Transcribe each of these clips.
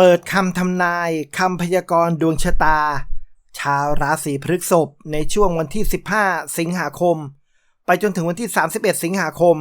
เปิดคำทำนายคำพยากรณ์ดวงชะตา ชาวราศีพฤษภในช่วงวันที่ 15 สิงหาคม ไปจนถึงวันที่ 31 สิงหาคม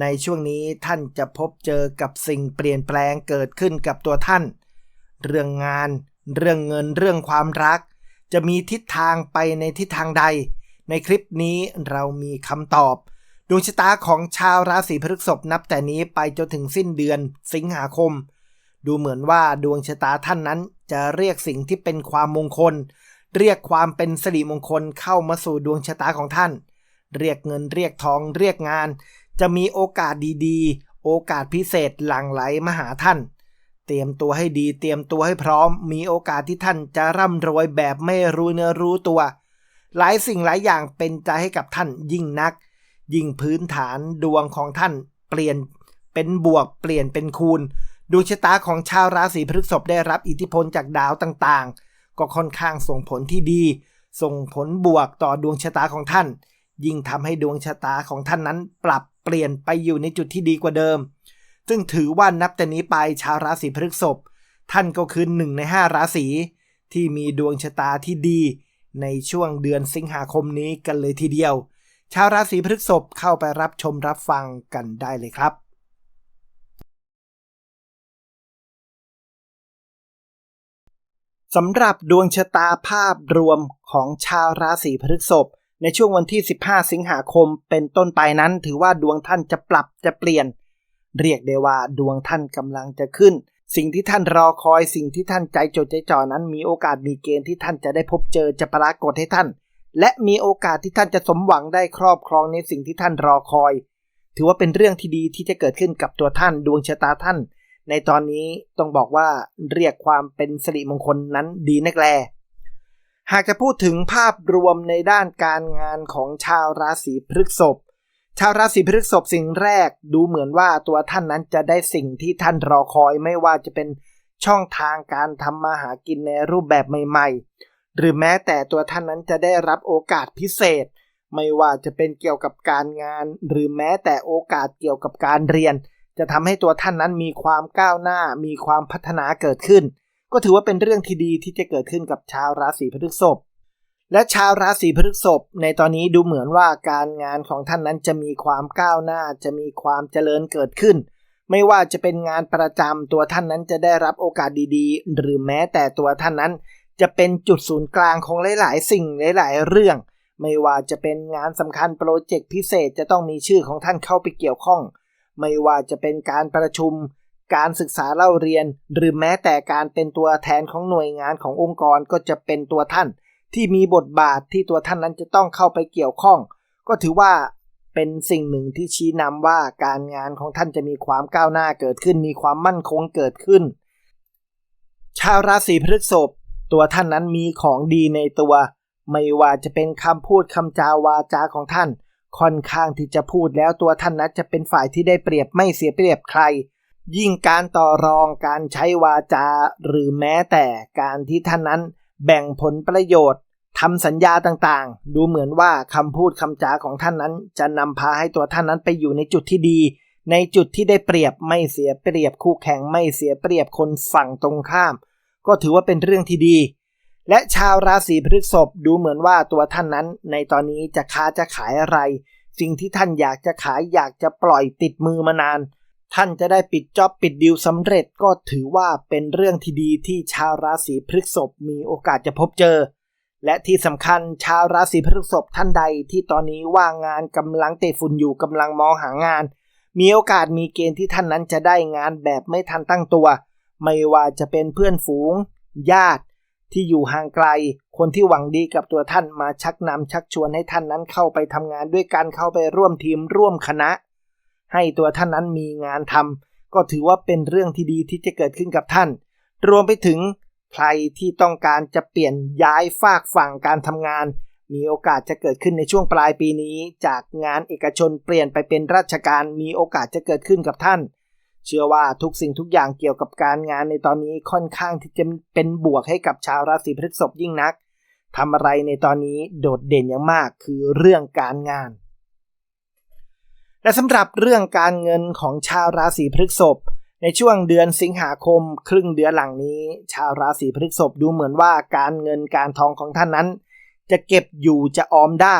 ในช่วงนี้ท่านจะพบเจอกับสิ่งเปลี่ยนแปลงเกิดขึ้นกับตัวท่าน เรื่องงาน เรื่องเงินเรื่องความรัก จะมีทิศทางไปในทิศทางใด ในคลิปนี้เรามีคำตอบ ดวงชะตาของชาวราศีพฤษภนับแต่นี้ไปจนถึงสิ้นเดือนสิงหาคม ดูเหมือนว่าดวงชะตาท่านนั้นจะเรียกสิ่งที่เป็นความมงคล เรียกความเป็นสิริมงคลเข้ามาสู่ดวงชะตาของท่าน เรียกเงินเรียกทองเรียกงาน จะมีโอกาสดีๆ โอกาสพิเศษหลั่งไหลมาหาท่าน เตรียมตัวให้ดีเตรียมตัวให้พร้อม มีโอกาสที่ท่านจะร่ำรวยแบบไม่รู้เนื้อรู้ตัว หลายสิ่งหลายอย่างเป็นใจให้กับท่านยิ่งนัก ยิ่งพื้นฐานดวงของท่านเปลี่ยนเป็นบวกเปลี่ยนเป็นคูณ ดวงชะตาของชาวราศีพฤษภได้รับอิทธิพลจากดาวต่างๆ ก็ค่อนข้างส่งผลที่ดี ส่งผลบวกต่อดวงชะตาของท่าน ยิ่งทำให้ดวงชะตาของท่านนั้นปรับเปลี่ยนไปอยู่ในจุดที่ดีกว่าเดิม ซึ่งถือว่านับแต่นี้ไปชาวราศีพฤษภท่านก็คือหนึ่งในห้าราศีที่มีดวงชะตาที่ดี ในช่วงเดือนสิงหาคมนี้กันเลยทีเดียว ชาวราศีพฤษภเข้าไปรับชมรับฟังกันได้เลยครับ สำหรับดวงชะตาภาพรวมของชาวราศีพฤษภในช่วงวันที่ 15 สิงหาคมเป็นต้นไปนั้น ถือว่าดวงท่านจะปรับจะเปลี่ยน เรียกได้ว่าดวงท่านกำลังจะขึ้น สิ่งที่ท่านรอคอยสิ่งที่ท่านใจจดใจจ่อนั้น มีโอกาสมีเกณฑ์ที่ท่านจะได้พบเจอจะปรากฏให้ท่าน และมีโอกาสที่ท่านจะสมหวังได้ครอบครองในสิ่งที่ท่านรอคอย ถือว่าเป็นเรื่องที่ดีที่จะเกิดขึ้นกับตัวท่านดวงชะตาท่าน ในตอนนี้ต้องบอกว่าเรียกความเป็นสิริมงคลนั้นดีนักแล หากจะพูดถึงภาพรวมในด้านการงานของชาวราศีพฤษภชาวราศีพฤษภสิ่งแรกดูเหมือนว่าตัวท่านนั้นจะได้สิ่งที่ท่านรอคอยไม่ว่าจะเป็นช่องทางการทำมาหากินในรูปแบบใหม่ ๆ หรือแม้แต่ตัวท่านนั้นจะได้รับโอกาสพิเศษ ไม่ว่าจะเป็นเกี่ยวกับการงาน หรือแม้แต่โอกาสเกี่ยวกับการเรียน จะทำให้ตัวท่านนั้นมีความก้าวหน้า มีความพัฒนาเกิดขึ้น ก็ถือว่าเป็นเรื่องที่ดีที่จะเกิดขึ้นกับชาวราศีพฤษภและชาวราศีพฤษภในตอนนี้ดูเหมือนว่าการงานของท่านนั้นจะมีความก้าวหน้า จะมีความเจริญเกิดขึ้น ไม่ว่าจะเป็นงานประจำตัวท่านนั้นจะได้รับโอกาสดีๆ หรือแม้แต่ตัวท่านนั้น จะเป็นจุดศูนย์กลางของหลายๆ สิ่งหลาย ๆ เรื่อง ไม่ว่าจะเป็นงานสำคัญโปรเจกต์พิเศษจะต้องมีชื่อของท่านเข้าไปเกี่ยวข้อง ไม่ว่าจะเป็นการประชุม การศึกษาเล่าเรียน หรือแม้แต่การเป็นตัวแทนของหน่วยงานขององค์กรก็จะเป็นตัวท่าน ที่มีบทบาทที่ตัวท่านนั้นจะต้องเข้าไปเกี่ยวข้อง ก็ถือว่าเป็นสิ่งหนึ่งที่ชี้นำว่าการงานของท่านจะมีความก้าวหน้าเกิดขึ้น มีความมั่นคงเกิดขึ้น ชาวราศีพฤษภตัวท่านนั้นมีของดีในตัว ไม่ว่าจะเป็นคำพูดคำจาวาจาของท่าน ค่อนข้างที่จะพูดแล้วตัวท่านนั้นจะเป็นฝ่ายที่ได้เปรียบไม่เสียเปรียบใคร ยิ่งการต่อรองการใช้วาจา หรือแม้แต่การที่ท่านนั้นแบ่งผลประโยชน์ทำสัญญาต่างๆ ดูเหมือนว่าคำพูดคำจาของท่านนั้น จะนำพาให้ตัวท่านนั้นไปอยู่ในจุดที่ดี ในจุดที่ได้เปรียบไม่เสียเปรียบคู่แข่งไม่เสียเปรียบคนฝั่งตรงข้าม ก็ถือว่าเป็นเรื่องที่ดี และชาวราศีพฤษภดูเหมือนว่าตัวท่านนั้น ในตอนนี้จะค้าจะขายอะไร สิ่งที่ท่านอยากจะขายอยากจะปล่อยติดมือมานาน ท่านจะได้ปิดจ็อบปิดดิวสำเร็จก็ถือว่าเป็นเรื่องที่ดีที่ชาวราศีพฤษภมีโอกาสจะพบเจอ และที่สำคัญชาวราศีพฤษภท่านใดที่ตอนนี้ว่างงานกำลังเตะฝุ่นอยู่กำลังมองหางาน มีโอกาสมีเกณฑ์ที่ท่านนั้นจะได้งานแบบไม่ทันตั้งตัว ไม่ว่าจะเป็นเพื่อนฝูง ญาติ ที่อยู่ห่างไกล คนที่หวังดีกับตัวท่านมาชักนำชักชวนให้ท่านนั้นเข้าไปทำงานด้วยกันเข้าไปร่วมทีมร่วมคณะ ให้ตัวท่านนั้นมีงานทำก็ถือว่าเป็นเรื่องที่ดีที่จะเกิดขึ้นกับท่าน รวมไปถึงใครที่ต้องการจะเปลี่ยนย้ายฝากฝั่งการทำงาน มีโอกาสจะเกิดขึ้นในช่วงปลายปีนี้ จากงานเอกชนเปลี่ยนไปเป็นราชการมีโอกาสจะเกิดขึ้นกับท่าน เชื่อว่าทุกสิ่งทุกอย่างเกี่ยวกับการงานในตอนนี้ค่อนข้างที่จะเป็นบวกให้กับชาวราศีพฤษภยิ่งนักทำอะไรในตอนนี้โดดเด่นอย่างมากคือเรื่องการงาน และสำหรับเรื่องการเงินของชาวราศีพฤษภในช่วงเดือนสิงหาคม ครึ่งเดือนหลังนี้ ชาวราศีพฤษภดูเหมือนว่าการเงินการทองของท่านนั้น จะเก็บอยู่จะออมได้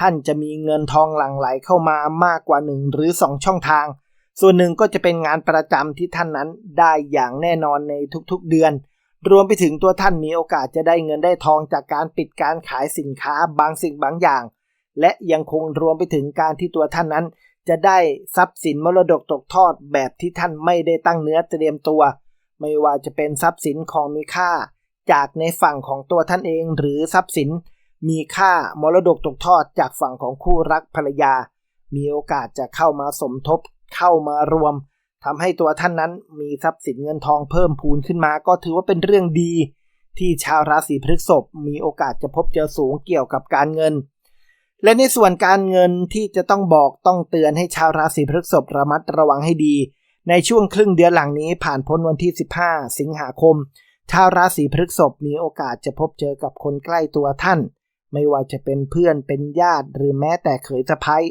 ท่านจะมีเงินทองหลั่งไหลเข้ามามากกว่าหนึ่งหรือสองช่องทาง ส่วนหนึ่งก็จะเป็นงานประจำที่ท่านนั้นได้อย่างแน่นอนในทุกๆเดือน รวมไปถึงตัวท่านมีโอกาสจะได้เงินได้ทองจากการปิดการขายสินค้าบางสิ่งบางอย่าง และยังคงรวมไปถึงการที่ตัวท่านนั้น จะได้ทรัพย์สินมรดกตกทอดแบบที่ท่านไม่ได้ตั้งเนื้อเตรียมตัว ไม่ว่าจะเป็นทรัพย์สินของมีค่า จากในฝั่งของตัวท่านเอง หรือทรัพย์สิน มีค่ามรดกตกทอดจากฝั่งของคู่รักภรรยา มีโอกาสจะเข้ามาสมทบ เข้ามารวมทำให้ตัวท่านนั้นมีทรัพย์สินเงินทองเพิ่มพูนขึ้นมา ก็ถือว่าเป็นเรื่องดี ที่ชาวราศีพฤษภมีโอกาสจะพบเจอสูงเกี่ยวกับการเงิน และในส่วนการเงินที่จะต้องบอกต้องเตือนให้ชาวราศีพฤษภระมัดระวังให้ดี ในช่วงครึ่งเดือนหลังนี้ผ่านพ้นวันที่ 15 สิงหาคม ชาวราศีพฤษภมีโอกาสจะพบเจอกับคนใกล้ตัวท่านไม่ว่าจะเป็นเพื่อนเป็นญาติหรือแม้แต่เขยสะพ้ย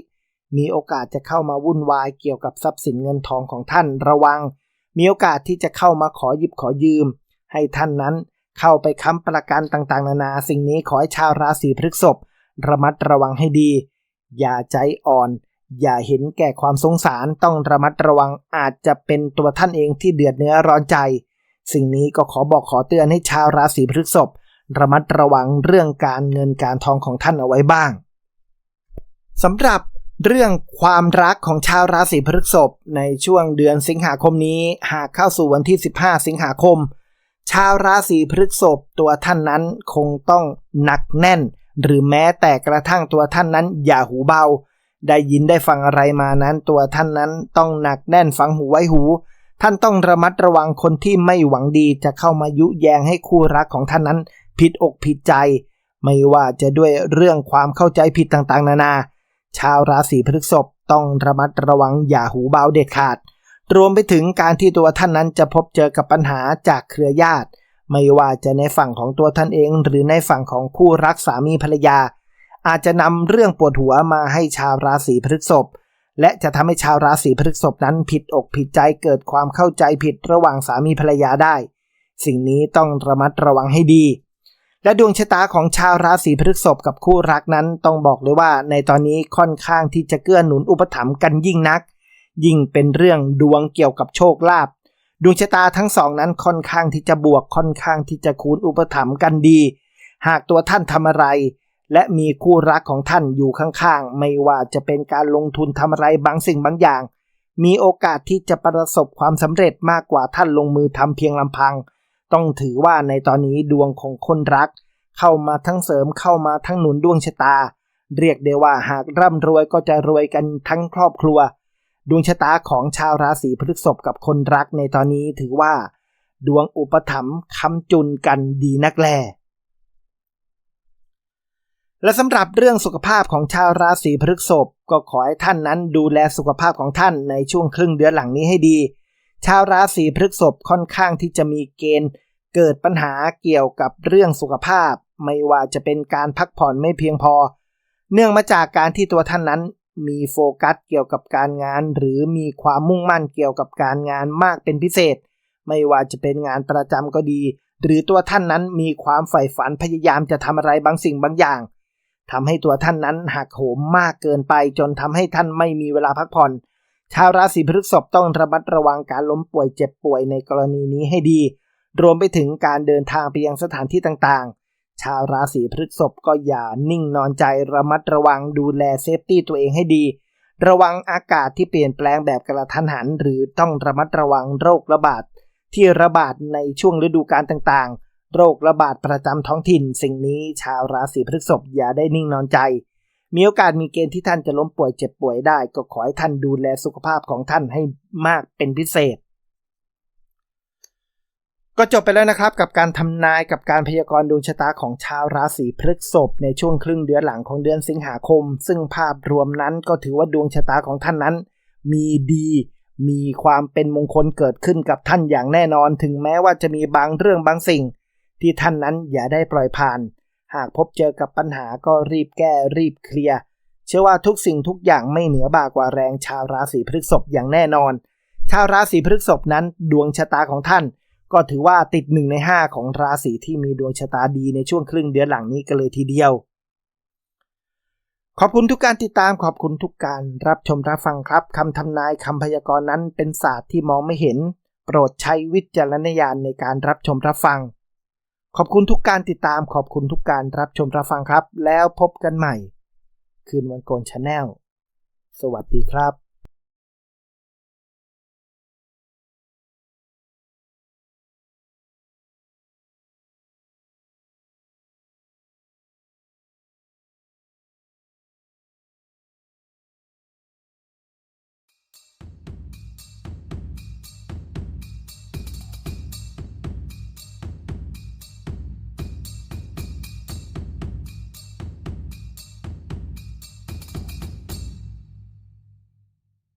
มีโอกาสจะเข้ามาวุ่นวายเกี่ยวกับทรัพย์สินเงินทองของท่านระวัง มีโอกาสที่จะเข้ามาขอหยิบขอยืม ให้ท่านนั้นเข้าไปค้ำประกันต่างๆ นานา สิ่งนี้ขอให้ชาวราศีพฤษภระมัดระวังให้ดี อย่าใจอ่อน อย่าเห็นแก่ความสงสารต้องระมัดระวังอาจจะเป็นตัวท่านเองที่เดือดเนื้อร้อนใจ สิ่งนี้ก็ขอบอกขอเตือนให้ชาวราศีพฤษภระมัดระวังเรื่องการเงินการทองของท่านเอาไว้บ้างสำหรับ เรื่องความรักของชาวราศีพฤษภในช่วงเดือนสิงหาคมนี้หากเข้าสู่วันที่ 15 สิงหาคม ชาวราศีพฤษภตัวท่านนั้นคงต้องหนักแน่น หรือแม้แต่กระทั่งตัวท่านนั้นอย่าหูเบา ได้ยินได้ฟังอะไรมานั้น ตัวท่านนั้นต้องหนักแน่นฟังหูไว้หู ท่านต้องระมัดระวังคนที่ไม่หวังดีจะเข้ามายุแยงให้คู่รักของท่านนั้น ผิดอกผิดใจ ไม่ว่าจะด้วยเรื่องความเข้าใจผิดต่างๆ นานา ชาวราศีพฤษภต้องระมัดระวังอย่าหูเบาเด็ดขาด รวมไปถึงการที่ตัวท่านนั้นจะพบเจอกับปัญหาจากเครือญาติ ไม่ว่าจะในฝั่งของตัวท่านเอง หรือในฝั่งของคู่รักสามีภรรยา อาจจะนำเรื่องปวดหัวมาให้ชาวราศีพฤษภและจะทำให้ชาวราศีพฤษภนั้นผิดอกผิดใจเกิดความเข้าใจผิดระหว่างสามีภรรยาได้ สิ่งนี้ต้องระมัดระวังให้ดี และดวงชะตาของชาวราศีพฤษภกับคู่รักนั้นต้องบอกเลยว่าในตอนนี้ค่อนข้างที่จะเกื้อหนุนอุปถัมภ์กันยิ่งนัก ยิ่งเป็นเรื่องดวงเกี่ยวกับโชคลาภดวงชะตาทั้งสองนั้นค่อนข้างที่จะบวกค่อนข้างที่จะคูณอุปถัมภ์กันดี หากตัวท่านทำอะไร และมีคู่รักของท่านอยู่ข้างๆ ไม่ว่าจะเป็นการลงทุนทำอะไรบางสิ่งบางอย่าง มีโอกาสที่จะประสบความสำเร็จมากกว่าท่านลงมือทำเพียงลำพัง ต้องถือว่าในตอนนี้ดวงของคนรัก เข้ามาทั้งเสริมเข้ามาทั้งหนุนดวงชะตา เรียกได้ว่าหากร่ำรวยก็จะรวยกันทั้งครอบครัว ดวงชะตาของชาวราศีพฤษภกับคนรักในตอนนี้ถือว่า ดวงอุปถัมภ์คำจุนกันดีนักแลและสำหรับเรื่องสุขภาพของชาวราศีพฤษภก็ขอให้ท่านนั้นดูแลสุขภาพของท่านในช่วงครึ่งเดือนหลังนี้ให้ดี ชาวราศีพฤษภค่อนข้างที่จะมีเกณฑ์ เกิดปัญหาเกี่ยวกับเรื่องสุขภาพ ไม่ว่าจะเป็นการพักผ่อนไม่เพียงพอ เนื่องมาจากการที่ตัวท่านนั้นมีโฟกัสเกี่ยวกับการงาน หรือมีความมุ่งมั่นเกี่ยวกับการงานมากเป็นพิเศษ ไม่ว่าจะเป็นงานประจำก็ดี หรือตัวท่านนั้นมีความใฝ่ฝันพยายามจะทำอะไรบางสิ่งบางอย่างทำให้ตัวท่านนั้นหักโหมมากเกินไปจนทำให้ท่านไม่มีเวลาพักผ่อน ชาวราศีพฤษภต้องระมัดระวังการล้มป่วยเจ็บป่วยในกรณีนี้ให้ดี รวมไปถึงการเดินทางไปยังสถานที่ต่างๆ ชาวราศีพฤษภก็อย่านิ่งนอนใจระมัดระวังดูแลเซฟตี้ตัวเองให้ดี ระวังอากาศที่เปลี่ยนแปลงแบบกระทันหัน หรือต้องระมัดระวังโรคระบาดที่ระบาดในช่วงฤดูกาลต่างๆ โรคระบาดประจำท้องถิ่น สิ่งนี้ชาวราศีพฤษภอย่าได้นิ่งนอนใจ มีโอกาสมีเกณฑ์ที่ท่านจะล้มป่วยเจ็บป่วยได้ ก็ขอให้ท่านดูแลสุขภาพของท่านให้มากเป็นพิเศษ ก็จบไปแล้วนะครับ กับการทำนายกับการพยากรณ์ดวงชะตาของชาวราศีพฤษภในช่วงครึ่งเดือนหลังของเดือนสิงหาคม ซึ่งภาพรวมนั้นก็ถือว่าดวงชะตาของท่านนั้น มีดีมีความเป็นมงคลเกิดขึ้นกับท่านอย่างแน่นอน ถึงแม้ว่าจะมีบางเรื่องบางสิ่ง ที่ท่านนั้นอย่าได้ปล่อยผ่าน หากพบเจอกับปัญหาก็รีบแก้รีบเคลียร์ เชื่อว่าทุกสิ่งทุกอย่างไม่เหนือบ่ากว่าแรงชาวราศีพฤษภอย่างแน่นอน ชาวราศีพฤษภนั้นดวงชะตาของท่าน ก็ถือว่าติดหนึ่งใน 5 ของราศีที่มีดวงชะตาดีในช่วงครึ่งเดือนหลังนี้กันเลยทีเดียว ขอบคุณทุกการติดตามขอบคุณทุกการรับชมรับฟังครับคำทำนายคำพยากรณ์นั้นเป็นศาสตร์ที่มองไม่เห็น โปรดใช้วิจารณญาณในการรับชมรับฟัง ขอบคุณทุกการติดตามขอบคุณทุกการรับชมรับฟังครับ แล้วพบกันใหม่ คืนวันโกนชาแนลสวัสดีครับ